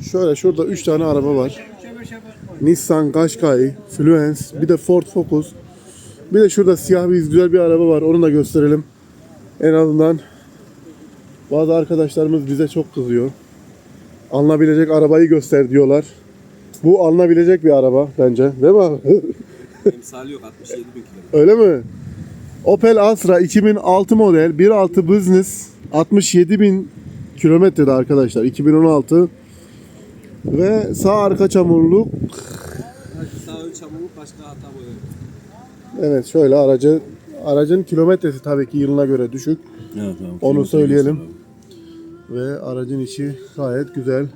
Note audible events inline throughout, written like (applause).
Şöyle şurada 3 tane araba var. Nissan Qashqai, Fluence, bir de Ford Focus. Bir de şurada siyah bir güzel bir araba var. Onu da gösterelim. En azından bazı arkadaşlarımız bize çok kızıyor. Alınabilecek arabayı göster diyorlar. Bu alınabilecek bir araba bence. Değil mi abi? (laughs) Emsali yok 67 bin kilometre. Öyle mi? Opel Astra 2006 model 1.6 Business 67 bin kilometrede arkadaşlar 2016 ve sağ arka çamurluk Sağ ön çamurluk başka hata boyuyor. evet şöyle aracı aracın kilometresi tabii ki yılına göre düşük Evet tamam. Onu söyleyelim. ve aracın içi gayet güzel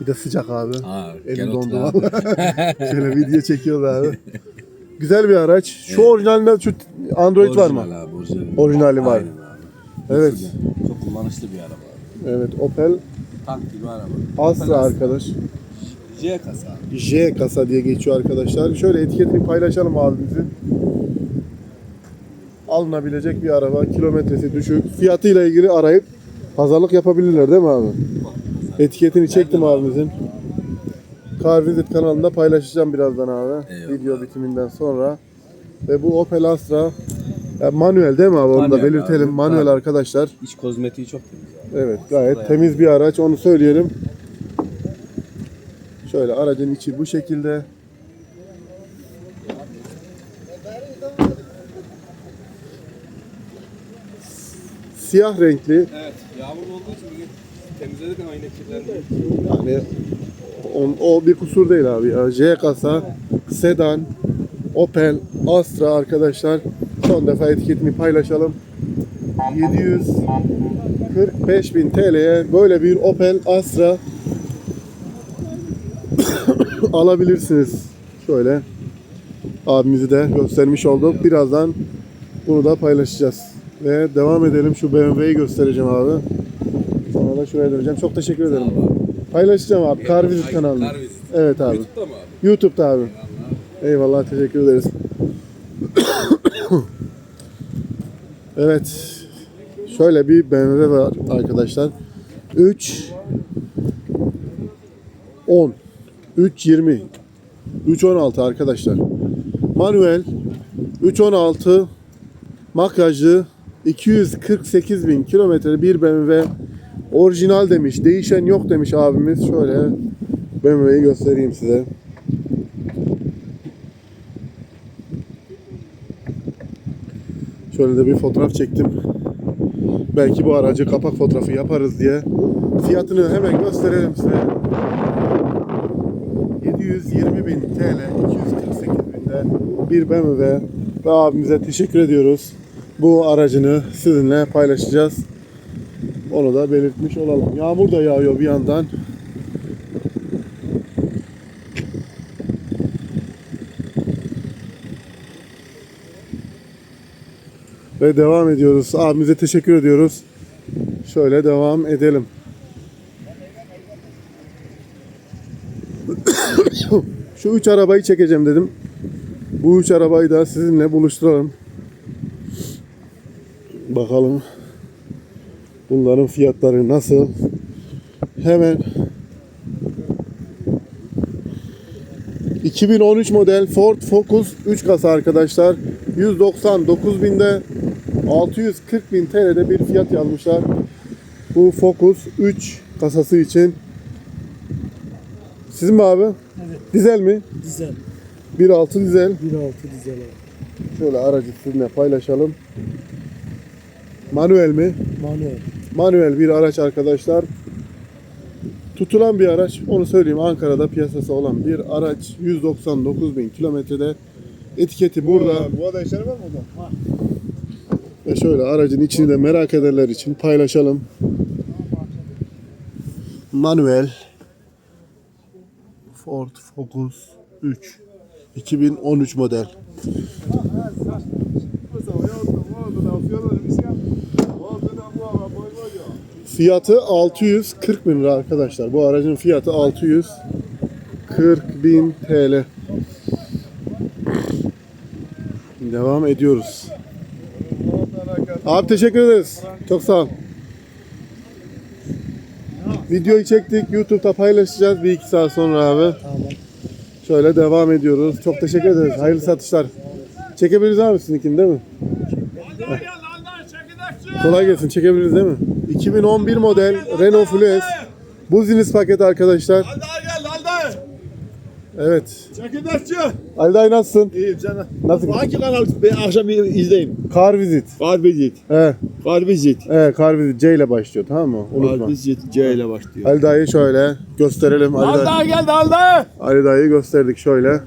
bir de sıcak abi Aa, elim dondu abi. (laughs) şöyle video çekiyoruz abi (laughs) güzel bir araç şu orijinalinde şu Android var mı? Orijinal abi, orijinal. Orijinali var. Aynen abi. Evet. Çok kullanışlı bir araba abi. Evet Opel Tank gibi araba. Astra arkadaş. J kasa. J kasa diye geçiyor arkadaşlar. Şöyle etiketini paylaşalım abimizin. Alınabilecek bir araba. Kilometresi düşük. Fiyatıyla ilgili arayıp pazarlık yapabilirler değil mi abi? Etiketini çektim abimizin. Car Visit kanalında paylaşacağım birazdan abi. Eyvallah. Video bitiminden sonra. Ve bu Opel Astra ya manuel değil mi abi? Onu da belirtelim. abi. Manuel arkadaşlar. İç kozmetiği çok temiz. Evet gayet temiz bir araç onu söyleyelim. Şöyle aracın içi bu şekilde. Siyah renkli. Evet yağmur olduğu için bugün temizledik ama yine kirlendi. Yani on, o bir kusur değil abi ya. J kasa, sedan, Opel, Astra arkadaşlar. Son defa etiketini paylaşalım. 700 45.000 TL'ye böyle bir Opel Astra (coughs) alabilirsiniz. Şöyle abimizi de göstermiş olduk. Birazdan bunu da paylaşacağız. Ve devam edelim. Şu BMW'yi göstereceğim abi. Sonra da şuraya döneceğim. Çok teşekkür ederim. Paylaşacağım abi. Karvizit kanalında. Evet abi. YouTube'da mı abi? YouTube'da abi. Eyvallah teşekkür ederiz. (coughs) evet. Şöyle bir BMW var arkadaşlar. 3 10 320 316 arkadaşlar. Manuel 316 makyajlı 248 bin kilometre bir BMW orijinal demiş. Değişen yok demiş abimiz. Şöyle BMW'yi göstereyim size. Şöyle de bir fotoğraf çektim. Belki bu aracı kapak fotoğrafı yaparız diye. Fiyatını hemen gösterelim size. 720 bin TL, 248 binde bir BMW ve abimize teşekkür ediyoruz. Bu aracını sizinle paylaşacağız. Onu da belirtmiş olalım. Yağmur da yağıyor bir yandan. Ve devam ediyoruz. Abimize teşekkür ediyoruz. Şöyle devam edelim. (coughs) Şu üç arabayı çekeceğim dedim. Bu üç arabayı da sizinle buluşturalım. Bakalım bunların fiyatları nasıl? Hemen 2013 model Ford Focus 3 kasa arkadaşlar. 199 binde 640 bin TL'de bir fiyat yazmışlar. Bu Focus 3 kasası için. Sizin mi abi? Evet. Dizel mi? Dizel. 1.6 dizel. 1.6 dizel abi. Şöyle aracı sizinle paylaşalım. Manuel mi? Manuel. Manuel bir araç arkadaşlar. Tutulan bir araç. Onu söyleyeyim. Ankara'da piyasası olan bir araç. 199 bin kilometrede. Etiketi burada. Bu arada işleri var mı orada? Ve şöyle aracın içini de merak ederler için paylaşalım. Manuel Ford Focus 3 2013 model. Fiyatı 640 bin lira arkadaşlar. Bu aracın fiyatı 640 bin TL. Devam ediyoruz. Abi teşekkür ederiz. Çok sağ ol. Videoyu çektik. YouTube'da paylaşacağız bir iki saat sonra abi. Şöyle devam ediyoruz. Çok teşekkür ederiz. Hayırlı satışlar. Çekebiliriz abi sizinkini değil mi? Kolay gelsin. Çekebiliriz değil mi? 2011 model Renault Fluence. Buziniz paket arkadaşlar. Hadi gel hadi. Evet. Çekirdekçi. Ali dayı nasılsın? İyiyim canım. Nasıl? Hangi kanal? Ben akşam izleyeyim. Car Visit. Karbizit. He. Karbizit. Evet Car Visit C ile başlıyor tamam mı? Unutma. Karbizit C ile başlıyor. Ali dayı şöyle gösterelim. Ali, dayı, gel dalda. Ali dayıyı gösterdik şöyle.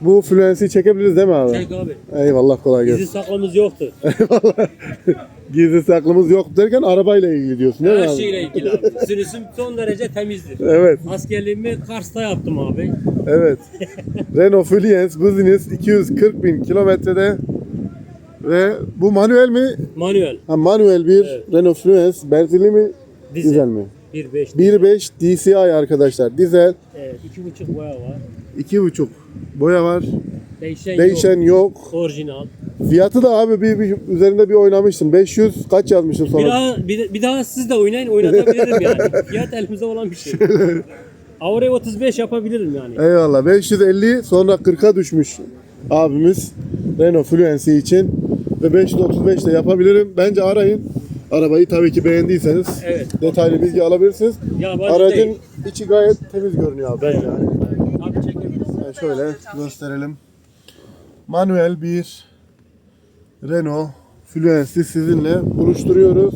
Bu Fluence'i çekebiliriz değil mi abi? Çek abi. Eyvallah kolay gelsin. saklımız yoktu. (laughs) Gizli saklımız yok derken arabayla ilgili diyorsun değil mi Her abi? şeyle ilgili abi. Sürüsüm son derece temizdir. Evet, Askerliğimi Kars'ta yaptım abi. evet. (laughs) Renault Fluence Business 240 bin kilometrede ve bu manuel mi? Manuel. Ha, manuel bir Evet. Renault Fluence. Benzinli mi? Dizel. Dizel mi? 1.5. 1.5 DCI arkadaşlar. Dizel. Evet. 2.5 boya var. 2.5 boya var. Değişen, yok. Değişen yok. Orijinal. Fiyatı da abi bir, bir üzerinde bir oynamıştın. 500 kaç yazmıştın Bir sonra? daha, bir, bir daha siz de oynayın oynatabilirim (laughs) yani. Fiyat elimizde olan bir şey. Avre 35 yapabilirim yani. Eyvallah. 550 sonra 40'a düşmüş abimiz Renault Fluence için ve 535 de yapabilirim. Bence arayın. Arabayı tabii ki beğendiyseniz Evet. detaylı bilgi alabilirsiniz. Yabancı Aracın değil. içi gayet temiz görünüyor abi. Bence. Abi. Yani şöyle gösterelim. Manuel bir Renault Fluence'i sizinle buluşturuyoruz.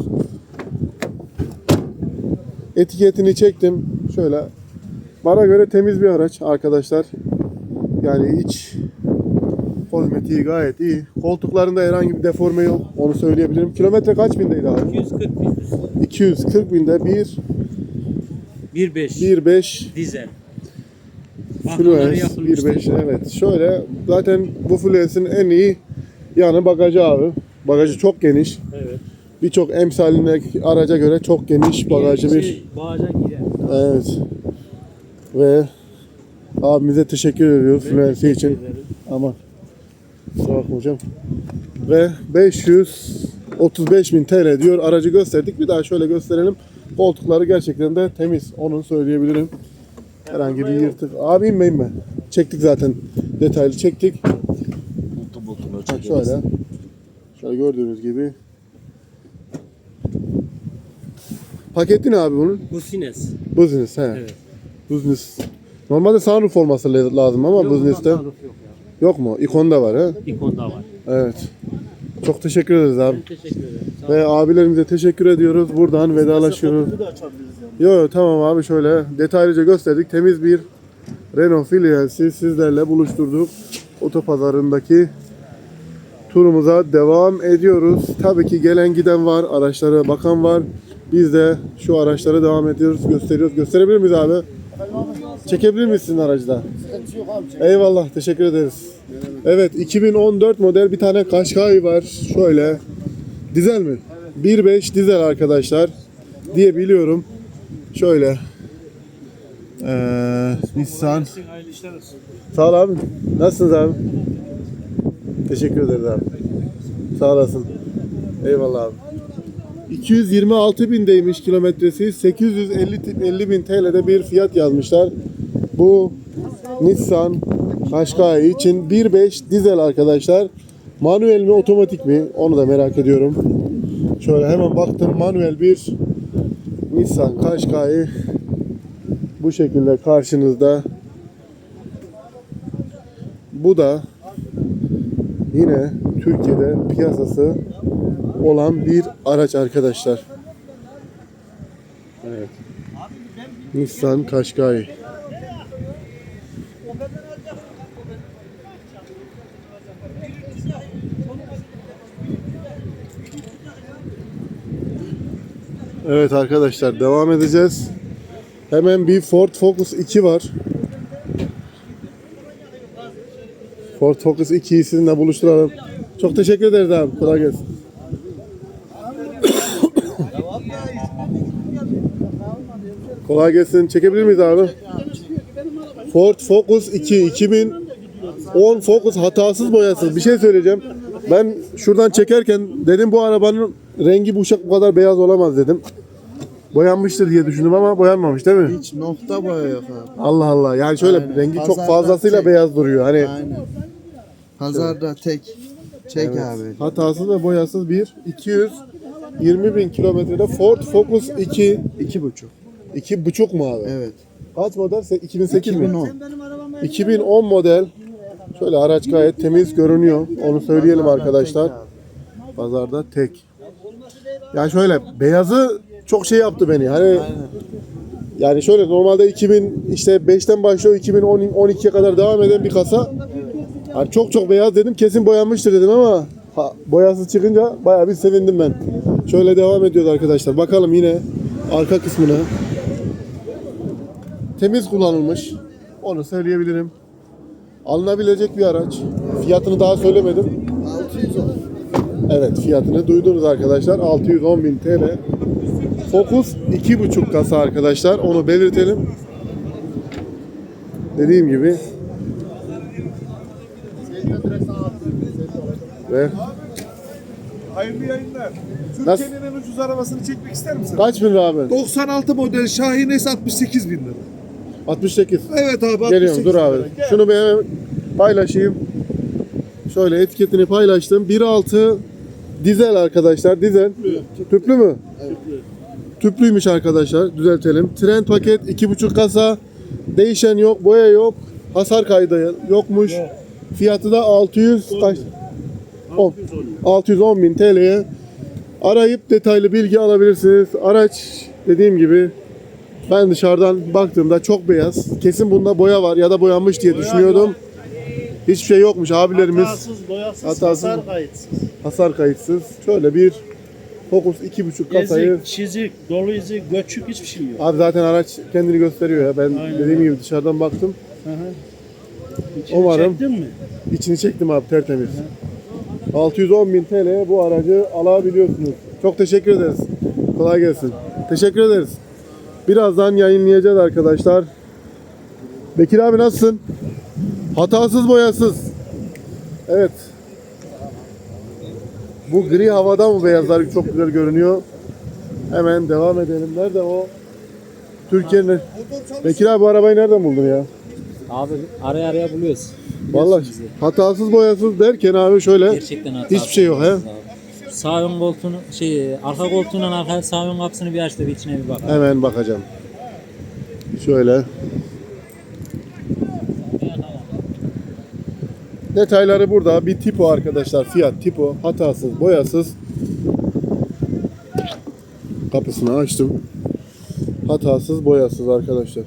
Etiketini çektim. Şöyle bana göre temiz bir araç arkadaşlar. Yani iç kozmetiği gayet iyi. Koltuklarında herhangi bir deforme yok. Onu söyleyebilirim. Kilometre kaç bindeydi abi? 240 bizde. 240 binde bir 1.5 1.5 dizel. Fluence yapılmıştır. 1.5 evet. Şöyle zaten bu Fluence'in en iyi yanı bagajı abi. Bagajı çok geniş. Evet. Birçok emsalindeki araca göre çok geniş bagajı bir. Şey, Bağaca girer. Evet. Ve abimize teşekkür ediyoruz Fluence için. Ama kusura bakma hocam. Ve 535 bin TL diyor. Aracı gösterdik. Bir daha şöyle gösterelim. Koltukları gerçekten de temiz. Onu söyleyebilirim. Herhangi bir yırtık. Abi inme inme. Çektik zaten. Detaylı çektik. Bultum bultum Bak şöyle. Şöyle gördüğünüz gibi. Paketi ne abi bunun? Bu Sines. Business he. Evet. Business. Normalde sunroof olması la- lazım ama Yok, business'te tasarruf yok. Yok mu? İkonda var he. İkonda var. Evet. Çok teşekkür ederiz abi. Ben teşekkür ederim. Sağ. Ve abilerimize teşekkür ediyoruz. Buradan vedalaşıyoruz. da. Yo yo, tamam abi şöyle detaylıca gösterdik. Temiz bir Renault Fluence'i sizlerle buluşturduk. Otopazarındaki turumuza devam ediyoruz. Tabii ki gelen giden var, araçlara bakan var. Biz de şu araçlara devam ediyoruz, gösteriyoruz. Gösterebilir miyiz abi? Çekebilir miyiz sizin aracı da? Eyvallah, teşekkür ederiz. Evet, 2014 model bir tane Qashqai var. Şöyle. Dizel mi? 1.5 dizel arkadaşlar diye biliyorum. Şöyle. Ee, Nissan. Sağ ol abi. Nasılsınız abi? Teşekkür ederiz abi. Sağ olasın. Eyvallah abi. 226 bindeymiş kilometresi. 850 ti- 50 bin TL'de bir fiyat yazmışlar. Bu Nissan Qashqai için 1.5 dizel arkadaşlar. Manuel mi otomatik mi? Onu da merak ediyorum. Şöyle hemen baktım manuel bir Nissan Qashqai bu şekilde karşınızda. Bu da yine Türkiye'de piyasası olan bir araç arkadaşlar. Evet. Nissan Qashqai. Evet arkadaşlar devam edeceğiz. Hemen bir Ford Focus 2 var. Ford Focus 2'yi sizinle buluşturalım. Çok teşekkür ederiz abi. Kolay gelsin. Kolay gelsin. Çekebilir miyiz abi? Ford Focus 2 2010 Focus hatasız boyasız. Bir şey söyleyeceğim. Ben şuradan çekerken dedim bu arabanın rengi bu, bu kadar beyaz olamaz dedim. Boyanmıştır diye düşündüm ama boyanmamış değil mi? Hiç nokta boya yok abi. Allah Allah. Yani şöyle Aynen. rengi çok Pazarda fazlasıyla tek- beyaz duruyor. Hani Aynen. Pazarda tek. Çek abi. hatasız ve boyasız bir 220 bin kilometrede Ford Focus 2 İki buçuk. İki buçuk mu abi? Evet. Kaç model? Se- 2008 mi? 2010. 2010 model. Şöyle araç gayet temiz görünüyor. Onu söyleyelim arkadaşlar. Pazarda tek. Ya şöyle beyazı çok şey yaptı beni. Hani yani şöyle normalde 2000 işte 5'ten başlıyor 2012'ye kadar devam eden bir kasa. Yani çok çok beyaz dedim kesin boyanmıştır dedim ama ha, boyası çıkınca bayağı bir sevindim ben. Şöyle devam ediyoruz arkadaşlar. Bakalım yine arka kısmına. Temiz kullanılmış. Onu söyleyebilirim. Alınabilecek bir araç. Fiyatını daha söylemedim. 600 oldu. Evet fiyatını duydunuz arkadaşlar. 610 bin TL. Focus 2.5 kasa arkadaşlar. Onu belirtelim. Dediğim gibi. Ve Hayırlı yayınlar. Nasıl? Türkiye'nin en ucuz arabasını çekmek ister misin? kaç bin lira abi? 96 model Şahin S 68 bin lira. 68. Evet abi 68 Geliyorum dur abi. Gel. Şunu bir hemen paylaşayım. Şöyle etiketini paylaştım. 1.6 dizel arkadaşlar. Dizel. Tüplü mü? Tüplüymüş arkadaşlar. Düzeltelim. Tren paket 2.5 kasa. Değişen yok, boya yok. Hasar kaydı yokmuş. Fiyatı da 600 kaç? 10. 610 bin TL'ye arayıp detaylı bilgi alabilirsiniz. Araç dediğim gibi ben dışarıdan baktığımda çok beyaz. Kesin bunda boya var ya da boyanmış diye düşünüyordum. Hiçbir şey yokmuş abilerimiz. Hatasız, boyasız, Hatasız. hasar kayıtsız. Hasar kayıtsız. Şöyle bir Focus 2.5 kasayı. Ezik, çizik, dolu izi, göçük hiçbir şey yok. Abi zaten araç kendini gösteriyor ya. Ben Aynen dediğim gibi dışarıdan baktım. Hı hı. İçini Umarım. çektin mi? İçini çektim abi tertemiz. 610 bin TL bu aracı alabiliyorsunuz. Çok teşekkür ederiz. Kolay gelsin. Teşekkür ederiz. Birazdan yayınlayacağız arkadaşlar. Bekir abi nasılsın? Hatasız boyasız. Evet. Bu gri havada mı beyazlar çok güzel görünüyor. Hemen devam edelim. Nerede o? Türkiye'nin... Bekir abi bu arabayı nereden buldun ya? Abi araya araya buluyoruz. Vallahi hatasız boyasız derken abi şöyle Gerçekten hiçbir şey yok he. abi. Sağ ön koltuğunu şey arka koltuğundan arka sağ ön kapısını bir aç da bir içine bir bak. Hemen bakacağım. Şöyle. Detayları burada. Bir tipo arkadaşlar. Fiyat tipo. Hatasız, boyasız. Kapısını açtım. Hatasız, boyasız arkadaşlar.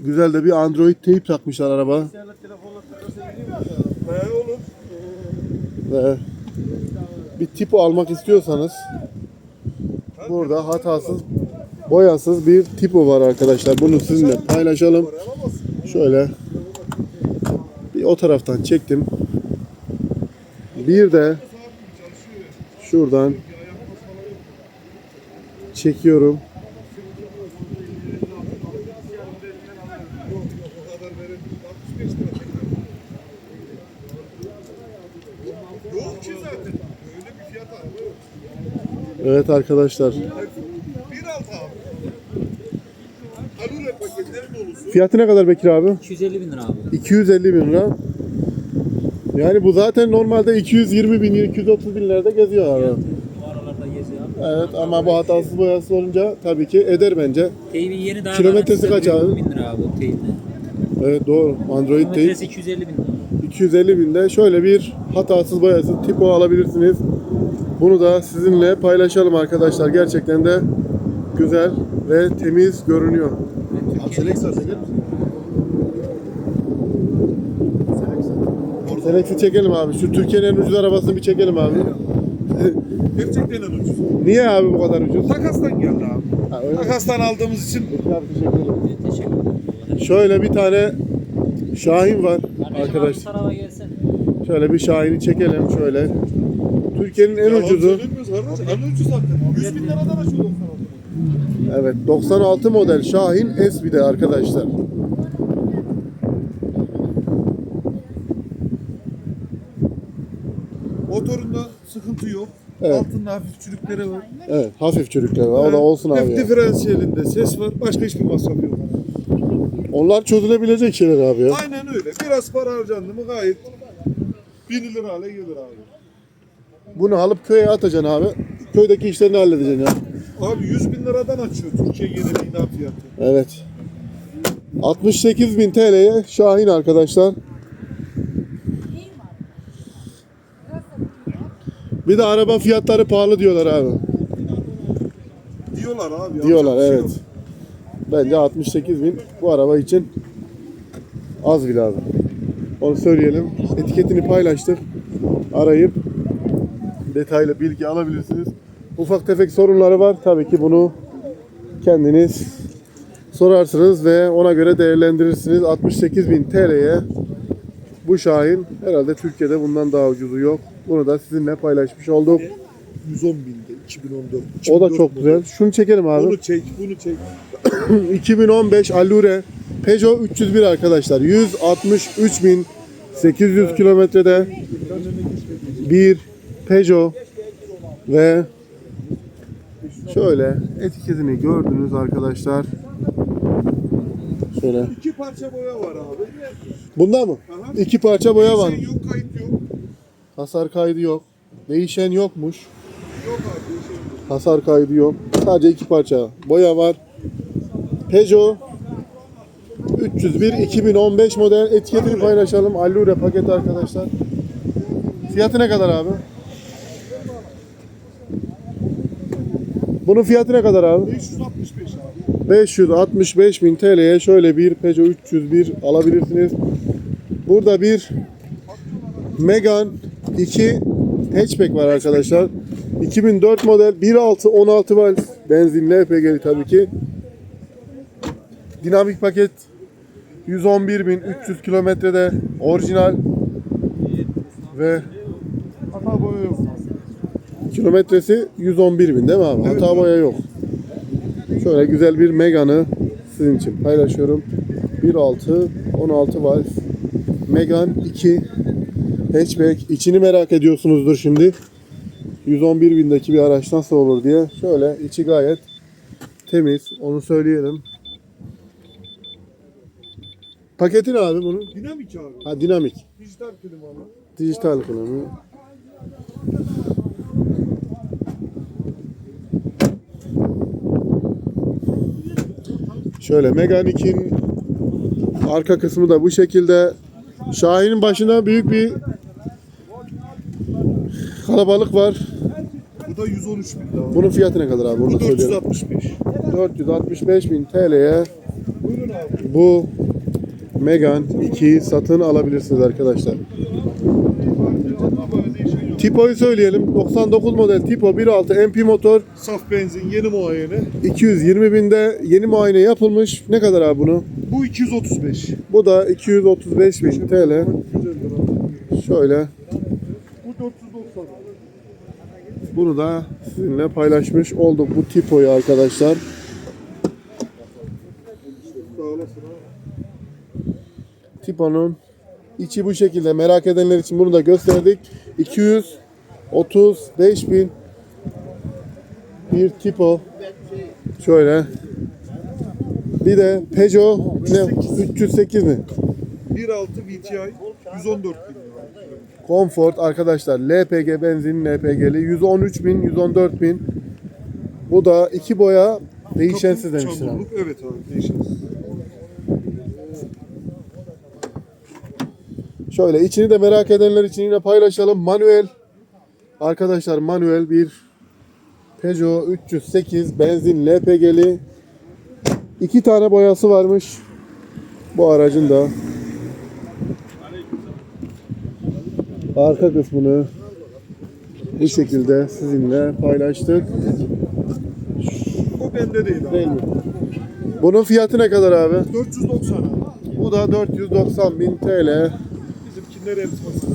Güzel de bir Android teyp takmışlar araba. Ve bir tipo almak istiyorsanız burada hatasız boyasız bir tipo var arkadaşlar. Bunu sizinle paylaşalım. Şöyle bir o taraftan çektim. Bir de şuradan çekiyorum. Yok ki zaten. Öyle bir fiyat araba yok. Evet arkadaşlar. 1.6 abi. Alure paketleri dolusu. Fiyatı ne kadar Bekir abi? 250 bin lira abi. 250 bin lira. Yani bu zaten normalde 220 bin, 230 binlerde geziyor abi. Evet ama bu hatasız boyasız olunca tabii ki eder bence. Teybi yeni daha Kilometresi kaç abi? 10 bin lira abi teybi. Evet doğru. Android değil. Kilometresi 250 bin lira. 250 binde şöyle bir hatasız boyasız tipo alabilirsiniz. Bunu da sizinle paylaşalım arkadaşlar. Gerçekten de güzel ve temiz görünüyor. Selex'i çekelim abi. Şu Türkiye'nin en ucuz arabasını bir çekelim abi. Gerçekten (laughs) en ucuz. Niye abi bu kadar ucuz? Takastan geldi abi. Ha, öyle mi? Takastan aldığımız için Peki abi teşekkür ederim. Teşekkür ederim. Şöyle bir tane Şahin var Kardeşim arkadaş. abi tarafa gelsene. Şöyle bir Şahin'i çekelim şöyle. Türkiye'nin en Yalan ucuzu. söylemiyoruz kardeş. En ucuz zaten. 100 bin liradan açıyor 96. Evet 96 model Şahin S bir de arkadaşlar. Motorunda sıkıntı yok. Evet. Altında hafif çürükleri var. Evet. Hafif çürükler var. O da olsun abi Hep ya. diferansiyelinde ses var. Başka hiçbir masraf yok. Onlar çözülebilecek şeyler abi ya. Aynen öyle. Biraz para harcandı mı gayet binilir hale gelir abi. Bunu alıp köye atacaksın abi. Köydeki işlerini halledeceksin ya. Abi 100 bin liradan açıyor Türkiye geneli inan fiyatı. Evet. 68.000 TL'ye Şahin arkadaşlar. Bir de araba fiyatları pahalı diyorlar abi. Diyorlar abi. Diyorlar yapacak bir şey evet. yok. Bence 68.000 bu araba için az bile abi. Onu söyleyelim. Etiketini paylaştık. Arayıp detaylı bilgi alabilirsiniz. Ufak tefek sorunları var. Tabii ki bunu kendiniz sorarsınız ve ona göre değerlendirirsiniz. 68.000 TL'ye bu Şahin herhalde Türkiye'de bundan daha ucuzu yok. Bunu da sizinle paylaşmış olduk. 110 binde 2014. O da 2004 çok güzel. Şunu çekelim abi. Bunu çek, bunu çek. (clears throat) 2015 Allure Peugeot 301 arkadaşlar. 163.800 kilometrede bir Peugeot ve şöyle etiketini gördünüz arkadaşlar. Şöyle. İki parça boya var abi. Bunda mı? Aha. İki parça boya var. Sen yok kayıt yok. Hasar kaydı yok. Değişen yokmuş. Yok abi. Şey yok. Hasar kaydı yok. Sadece iki parça boya var. Peugeot 301 2015 model etiketini paylaşalım. Allure paket arkadaşlar. Fiyatı ne kadar abi? Bunun fiyatı ne kadar abi? 565 abi. 565 bin TL'ye şöyle bir Peugeot 301 alabilirsiniz. Burada bir Megane 2 hatchback var arkadaşlar. 2004 model 1.6 16 valve benzinli LPG'li tabii ki. Dinamik paket 111.300 kilometrede orijinal ve. Kilometresi 111 bin değil mi abi? Hata boya yok. Şöyle güzel bir Megane'ı sizin için paylaşıyorum. 1.6 16 valve Megane 2 hatchback. İçini merak ediyorsunuzdur şimdi. 111 bindeki bir araç nasıl olur diye. Şöyle içi gayet temiz. Onu söyleyelim. Paketi ne abi bunun? Dinamik abi. Ha dinamik. Dijital klimalı. Dijital kullanımı. Şöyle Megane 2'nin arka kısmı da bu şekilde. Şahin'in başına büyük bir kalabalık var. Bu da 113 bin lira. Bunun fiyatı ne kadar abi? Bu da söyleyelim. 465. 465 bin TL'ye bu Megane 2'yi satın alabilirsiniz arkadaşlar. Tipo'yu söyleyelim. 99 model Tipo 1.6 MP motor. Saf benzin, yeni muayene. 220 binde yeni muayene yapılmış. Ne kadar abi bunu? Bu 235. Bu da 235 bin TL. Şöyle Bu 490. bunu da sizinle paylaşmış olduk bu Tipo'yu arkadaşlar. Tipo'nun içi bu şekilde. Merak edenler için bunu da gösterdik. 235 bin bir Tipo. Şöyle. Bir de Peugeot ne? 308 mi? 1.6 VTI 114 bin. Comfort arkadaşlar LPG benzin LPG'li 113 bin 114 bin. Bu da iki boya değişensiz çamurluk, Evet abi değişensiz. Şöyle içini de merak edenler için yine paylaşalım. Manuel arkadaşlar manuel bir Peugeot 308 benzin LPG'li iki tane boyası varmış bu aracın da. Arka kısmını bu şekilde sizinle paylaştık. O bende değil abi. Değil mi? Bunun fiyatı ne kadar abi? 490 abi. Bu da 490 bin TL. Hepsi mesela.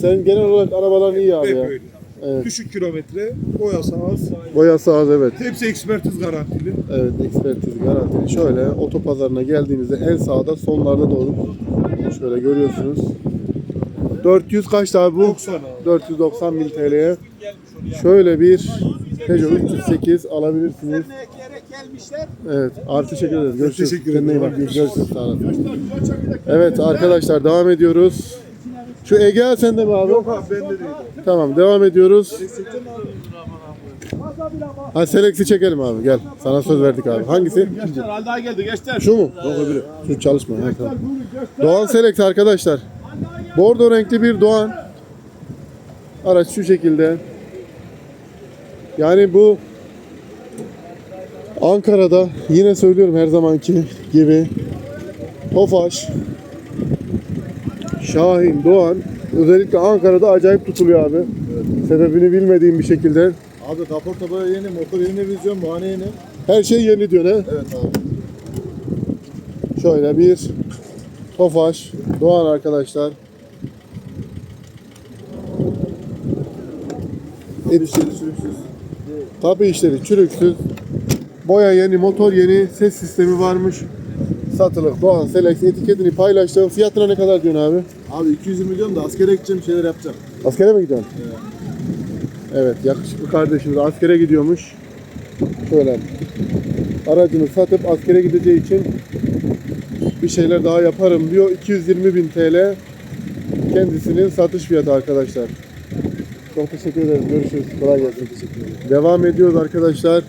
Sen genel olarak arabaların iyi abi Hep ya. öyle. Evet. Düşük kilometre, boyası az. Boyası az evet. Hepsi ekspertiz garantili. Evet ekspertiz garantili. Şöyle otopazarına geldiğinizde en sağda sonlarda doğru. Şöyle görüyorsunuz. 400 kaçtı abi bu? 90 abi. 490 bin TL'ye Şöyle bir Peugeot 308 alabilirsiniz. Evet, artı teşekkür ederiz. Görüşürüz. Teşekkür Kendine iyi ederim. bak. Görüşürüz. Sağ. Evet arkadaşlar devam ediyoruz. Şu Egea sende mi abi? Yok abi bende değil. Tamam devam ediyoruz. Ha Selex'i çekelim abi gel. Sana söz verdik abi. Hangisi? Daha geldi gençler. Şu mu? Yok öbürü. Şu çalışma. Ha, tamam. Doğan Selex arkadaşlar. Bordo renkli bir Doğan. Araç şu şekilde. Yani bu Ankara'da yine söylüyorum her zamanki gibi Tofaş Şahin Doğan özellikle Ankara'da acayip tutuluyor abi. Sebebini bilmediğim bir şekilde. Abi kaporta böyle yeni, motor yeni, vizyon, muayene yeni. Her şey yeni diyor ne? Evet abi. Şöyle bir Tofaş Doğan arkadaşlar. Erişleri sürüksüz. Kapı işleri çürüksüz. Boya yeni, motor yeni, ses sistemi varmış. Satılık Doğan Selex etiketini paylaştığım fiyatına ne kadar diyorsun abi? Abi 220 milyon da askere gideceğim şeyler yapacağım. Askere mi gidiyorsun? Evet, yakışıklı kardeşimiz askere gidiyormuş. Şöyle aracını satıp askere gideceği için bir şeyler daha yaparım diyor. 220 bin TL kendisinin satış fiyatı arkadaşlar. Çok teşekkür ederiz. Görüşürüz. Kolay gelsin. Devam ediyoruz arkadaşlar.